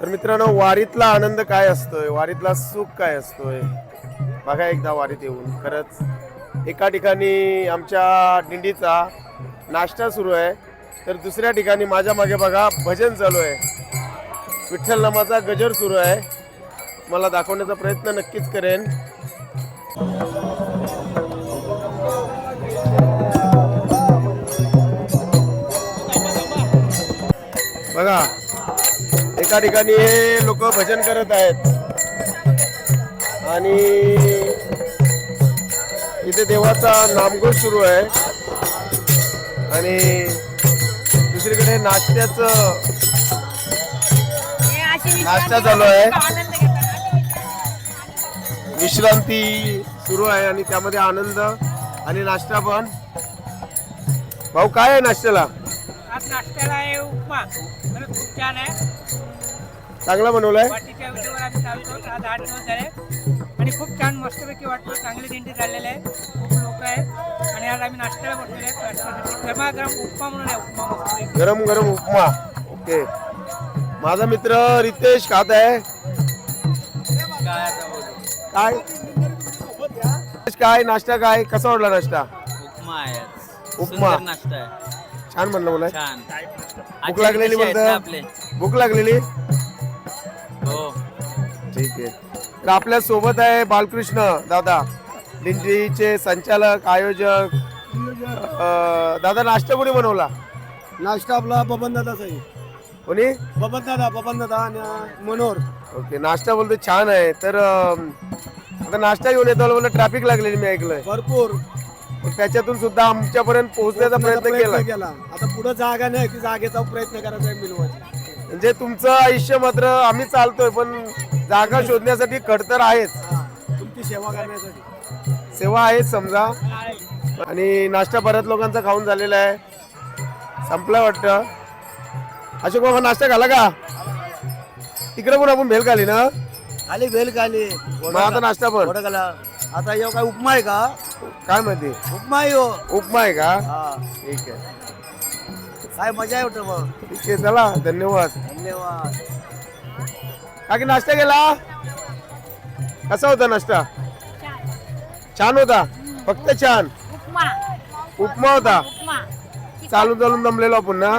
तर मित्रांनो वारीतला आनंद काय असतोय? वारीतला सुख काय असतोय? बघा एकदा वारीत येऊन. खरंच एका ठिकाणी आमच्या दिंडीचा नाश्ता सुरू आहे. तर दुसऱ्या ठिकाणी माझ्या मागे बघा भजन चालू आहे. विठ्ठल नामाचा गजर सुरू आहे. मला दाखवण्याचा प्रयत्न नक्कीच करेन. बघा एका ठिकाणी हे लोक भजन करत आहेत. आणि इथे देवाचा नामघोष सुरू आहे. आणि दुसरीकडे नाश्त्याचं नाश्ता चालू आहे. विश्रांती सुरू आहे आणि त्यामध्ये आनंद आणि नाश्ता पण. भाऊ काय आहे नाश्त्याला? नाश्त्याला आहे उपमा. खरंच खूप छान आहे. चांगला बनवलाय. वाटीच्या विटेवर आम्ही चालतो आज आठ दिवस झाले. आणि खूप छान मस्तपैकी वाटतो चांगली दिंडी चाललेली आहे. खूप लोक आहेत. आणि आज आम्ही नाश्त्याला बसलेले आहेत नाश्त्यासाठी गरमागरम उपमा म्हणून आहे. उपमा गरम गरम उपमा. ओके. माझा मित्र रितेश खात आहे. काय? रितेश, काय? नाश्ता काय? कसा वाटला नाश्ता? उपमा आहे. उपमा. सुंदर नाश्ता आहे. छान म्हणलं मला छान. भूक लागलेली म्हणतं. भूक लागलेली? आहे. तर आपल्यासोबत आहे बालकृष्ण दादा दिंडीचे संचालक आयोजक अं, दादा नाश्ता कोणी बनवला? नाश्ता आपला बबन दादाचा आहे कोणी? बबन दादा बबन दादा आणि मनोहर. ओके नाश्ता बोलतो छान आहे. तर आता नाश्ता घेऊन येतो मला ट्रॅफिक लागलेली मी ऐकलंय. भरपूर. मग त्याच्यातून सुद्धा आमच्यापर्यंत पोहोचण्याचा प्रयत्न केला. केला. आता पुढे जागा नाही की जागेचा प्रयत्न करायचा आहे मिळवायचा म्हणजे तुमचं आयुष्य मात्र आम्ही चालतोय पण जागा शोधण्यासाठी खडतर आहेच. तुमची सेवा करण्यासाठी. सेवा आहेच समजा. आणि नाश्ता बऱ्याच लोकांचा खाऊन झालेला आहे. संपला वाटतं. अशोक बाबा नाश्ता घाला का? तिकडे पण आपण भेल खाली ना? खाली वेल खाली. मग आता नाश्ता पण. आता यो काय उपमा आहे का? काय माहिती? उपमा आहे हो उपमा आहे का? ठीक आहे. काय मजा येतो मग? ठीक आहे चला धन्यवाद. धन्यवाद. काकी नाश्ता केला? कसा होता नाश्ता? छान होता? फक्त छान? उपमा. उपमा होता? उपमा. चालून चालून दमलेलो आपण ना?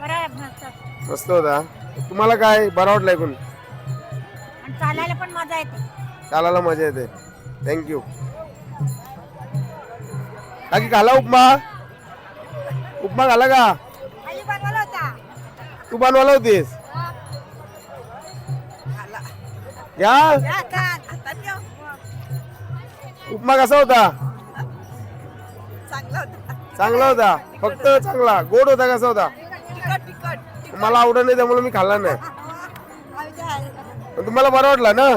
बरं आहे मस्त. मस्त होता. तुम्हाला काय बरा वाटला ऐकून आणि चालायला पण मजा येते. चालायला मजा येते. थँक्यू काकी घाला उपमा? उपमा घाला का? बनवला तू बनवायला होतीस? या. उपमा कसा होता? चांगला होता. फक्त चांगला. गोड होता कसा होता? मला आवडत नाही त्यामुळे मी खाल्ला नाही. तुम्हाला बरा वाटला ना?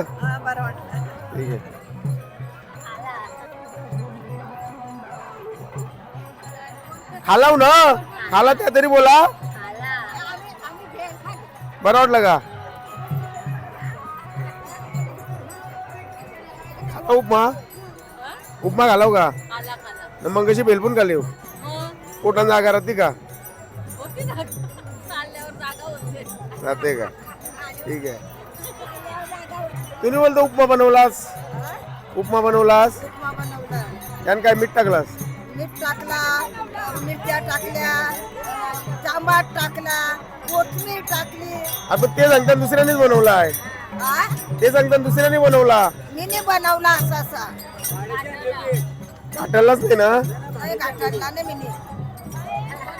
ठीक आहे. खालाव ना. खाला त्या तरी बोला. बरं वाटलं का? खाला उपमा. उपमा घालाव का? न मग कशी बेलपून खाली पोटान जागा राहते का? राहते का? ठीक आहे. तुम्ही बोलतो उपमा बनवलास? उपमा बनवलास? त्यानं काय मीठ टाकलास? मीठ टाकला मिरच्या टाकल्या चांबाट टाकला कोथमीर टाकली. आपण ते सांगता दुसऱ्यानेच बनवला आहे. आ? ते सांगता दुसऱ्याने बनवला. मीने बनवला असा असा. नाही ना? नाही घाटाला नाही मीने.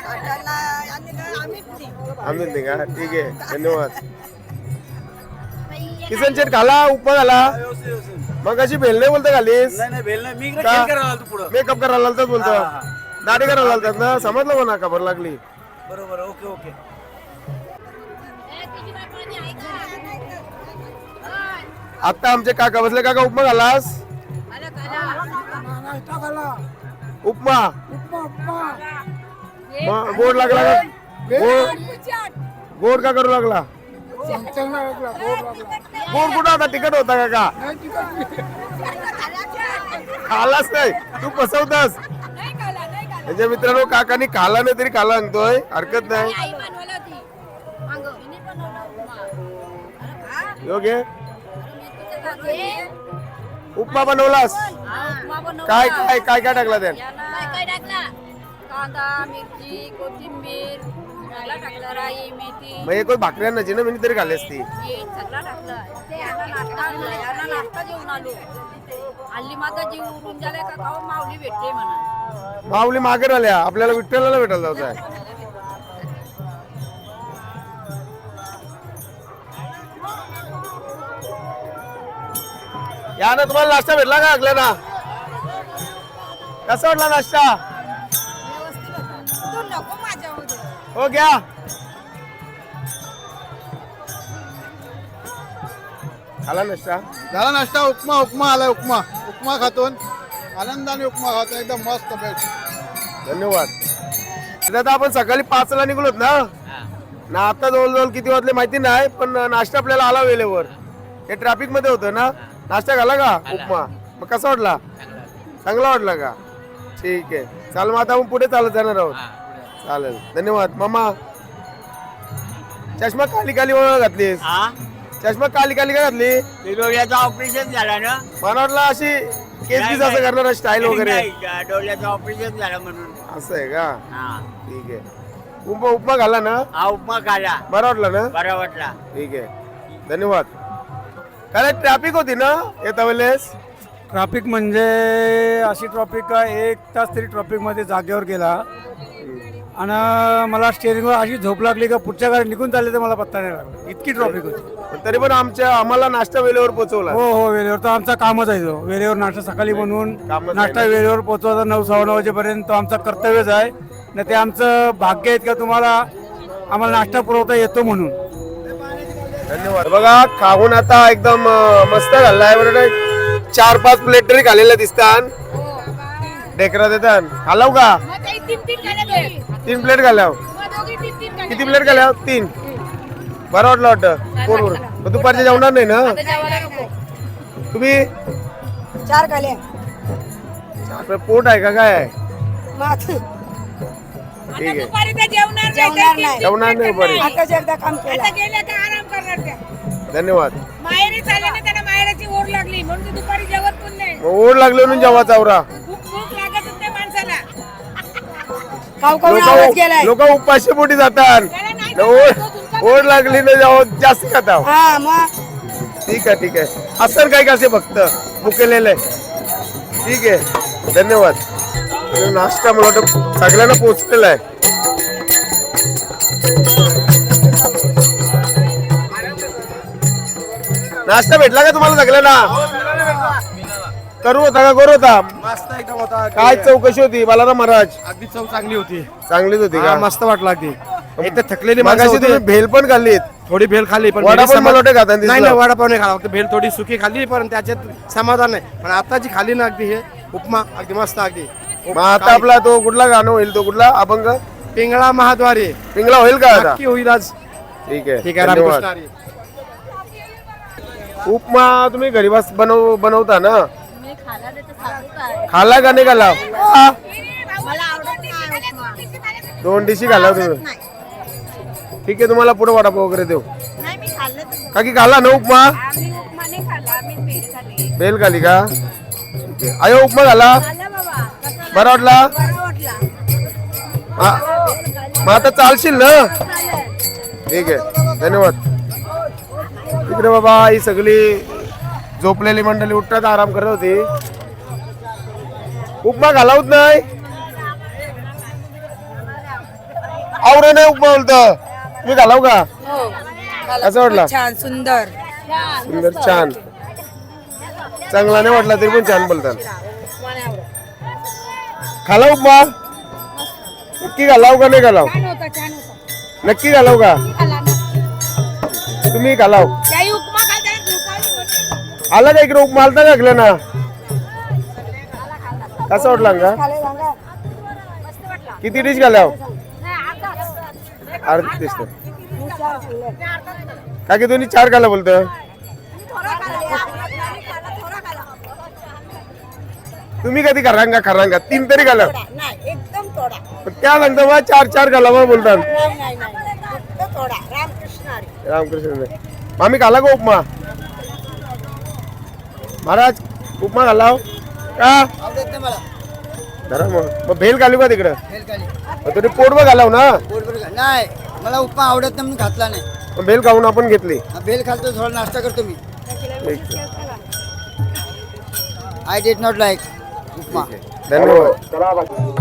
घाटाला आणि काय आम्हीच नाही. आम्ही नाही का? ठीक आहे. धन्यवाद. किसन शेट घाला उपमा घाला मग अशी भेल नाही बोलता घालीस? नाही भेल नाही मी इकडे का? खेळ करायला आलो तू पुढं. मेकअप करायला लालतात बोलतो. दाढी करायला लालतात ना? समजलं म्हणा खबर लागली. बरोबर ओके ओके. आता आमचे काका बसले. काका उपमा घालास? उपमा. मग गोड लागला का? गोड गोड का करू लागला? गोड कुठं होता तिकट होता काका खालाच नाही तू फसवतास म्हणजे मित्रांनो काकानी खाला नाही तरी खाला सांगतोय हरकत नाही बनवलं उपमा. योग्य उपमा बनवलास काय काय काय काय टाकला त्यात काय काय टाकला कांदा मिरची कोथिंबीर सगळं टाकलं राई मेथी. मग एक भाकऱ्या नची ना मी तरी खाल्ली असती. सगळं टाकलं. यांना नाश्ता आणला यांना नाश्ता जेवून आलो. हल्ली माझा जीव उरून झालाय का खाऊ माऊली भेटते म्हणा. माऊली मागे राहिल्या आपल्याला विठ्ठलाला भेटायला जायचं आहे या ना तुम्हाला नाश्ता भेटला का ना कसा वाटला नाश्ता? हो घ्या. आला नाश्ता? झाला नाश्ता उपमा उपमा आलाय उपमा. उपमा खातो आनंदाने उपमा खातो एकदम मस्त बेस्ट धन्यवाद. आता आपण सकाळी पाचला निघलोत ना? हा. ना आता जवळजवळ किती वाजले माहिती नाही पण नाश्ता आपल्याला आला वेळेवर. हे ट्रॅफिकमध्ये होतं ना? नाश्ता घाला का? उपमा. मग कसा वाटला. चांगला वाटला का? ठीक आहे. चाल मग आता आपण पुढे चालत जाणार आहोत. हा. चालेल. धन्यवाद. मामा. चष्मा काली काली वळ घातलीस. हा? चष्मा काली काली का घातली? ते डोळ्याचं ऑपरेशन झालं ना? मला वाटलं अशी केस बीस असं करणार स्टाईल वगैरे. नाही, डोळ्याचं ऑपरेशन झालं म्हणून. असं आहे का? हा. ठीक आहे. उपमा उपमा घाला ना? हा उपमा खाला बरं वाटलं ना? बरा वाटला. ठीक आहे. धन्यवाद. काय ट्रॅफिक होती ना येता वेळेस? ट्रॅफिक म्हणजे अशी ट्रॉफिक एक तास तरी ट्रॉफिकमध्ये जागेवर गेला. आणि मला स्टेअरिंगवर अशी झोप लागली का पुढच्या गाडी निघून चालले तर मला पत्ता नाही लागला. इतकी ट्रॉफिक होती. पण तरी पण आमच्या आम्हाला नाश्ता वेळेवर पोहोचवला. हो हो वेळेवर तर आमचा कामच आहे तो. वेळेवर नाश्ता सकाळी बनवून कामच आहे नाश्ता. वेळेवर पोहोचवायचा नऊ सव्वा नऊ वाजेपर्यंत तो आमचा कर्तव्यच आहे. न ते आमचं भाग्य आहे का तुम्हाला? आम्हाला नाश्ता पुरवता येतो म्हणून. धन्यवाद. बघा खाऊन आता एकदम अं, मस्त घाललाय बरोबर चार पाच प्लेट तरी खाल्लेल्या दिसतात डेकरा देतात खालाव का? तीन प्लेट घालाव किती प्लेट घालाव तीन. बरं वाटलं वाटतं. पोट भरून. मग दुपारच्या जेवणार नाही ना? तुम्ही? चार खाले आपलं पोट आहे का काय आहे? ठीक आहे. जेवणार नाही जेवणार नाही. बरे. आताच एकदा काम केलं. गेल्या का आराम करणार त्या? धन्यवाद. माहेरी चालले ना त्यांना माहेराची ओढ लागली. म्हणून ते दुपारी जेवत पण नाही. मग ओढ लागलो म्हणून जेव्हा चावरा आवाज गेलाय. लोक उपाशी पोटी जातात. ओढ ओढ लागली ना जेव्हा जास्त खाता हा मग? ठीक आहे ठीक आहे. असं काय कसे फक्त मुकेलेलं. आहे ठीक आहे. धन्यवाद. नाश्ता मला वाटतं सगळ्यांना पोचलेला आहे. नाश्ता भेटला का तुम्हाला सगळ्यांना? करू होता का? करू होता. मस्त होता काय चौकशी होती? बालाराम महाराज. अगदी चव चांगली होती. चांगलीच होती हा, का? मस्त वाटलं अगदी. तर थकलेली माणसं मगाशी होती. तुम्ही भेल पण खाल्लीत. थोडी भेल खाल्ली पण वडा भेली पण समा- मला वाटतं खाताना दिसलं. नाही नाही वडापाव नाही खाला. फक्त भेल थोडी सुकी खाल्ली पण त्याच्यात समाधान नाही पण आता जी खाली ना अगदी हे उपमा अगदी मस्त अगदी. मग आता आपला तो कुठला गाणं होईल? तो कुठला अभंग पिंगळा महाद्वारे. पिंगला होईल का आता? नक्की होईल आज. ठीक आहे. ठीक आहे धन्यवाद. रामकृष्ण हरी. उपमा तुम्ही घरी बस बनव बनवता ना? मी काय खाल्ला का नाही खाल्ला? उपमा दोन डिशी खाल्ला तुम्ही? ठीक आहे तुम्हाला पुढे वडापाव वगैरे देऊ. नाही मी खाल्लं तर का की खाल्ला ना उपमा? बेल खाली का? ठीक आहे. आयो उपमा कसं बरा वाटला. मग आता चालशील ना? ठीक आहे. धन्यवाद. इकडे बाबा ही सगळी झोपलेली मंडळी उठतात आराम करत होती. उपमा घालावत नाही. आवरे नाही उपमा बोलत तुम्ही घालाव का? असं वाटला. छान सुंदर. सुंदर छान. चांगला नाही वाटला तरी पण छान बोलतात. खालाव उपमा. नक्की घालाव का नाही घालाव? नक्की घालाव का? तुम्ही घालाव. आला का इकडे उपमा? आलता का ना? कसं वाटला का किती डिश घालाव अर्ध डिश का की दोन्ही चार घाला बोलत तुम्ही कधी खरांगा खरांगा तीन तरी घाला त्या सांगता बा चार चार घाला बा बोलतात. रामकृष्ण. मामी खाला का उपमा? महाराज उपमा हो? का धरा मग. मग भेल घालू का तिकडं? मग तुम्ही पोटभर घालाव ना? नाही मला उपमा आवडत नाही म्हणून घातला नाही. मग भेल खाऊन आपण घेतली. हा, भेल खालतो थोडा नाश्ता करतो मी. ठीक आहे. I did not like upma. धन्यवाद.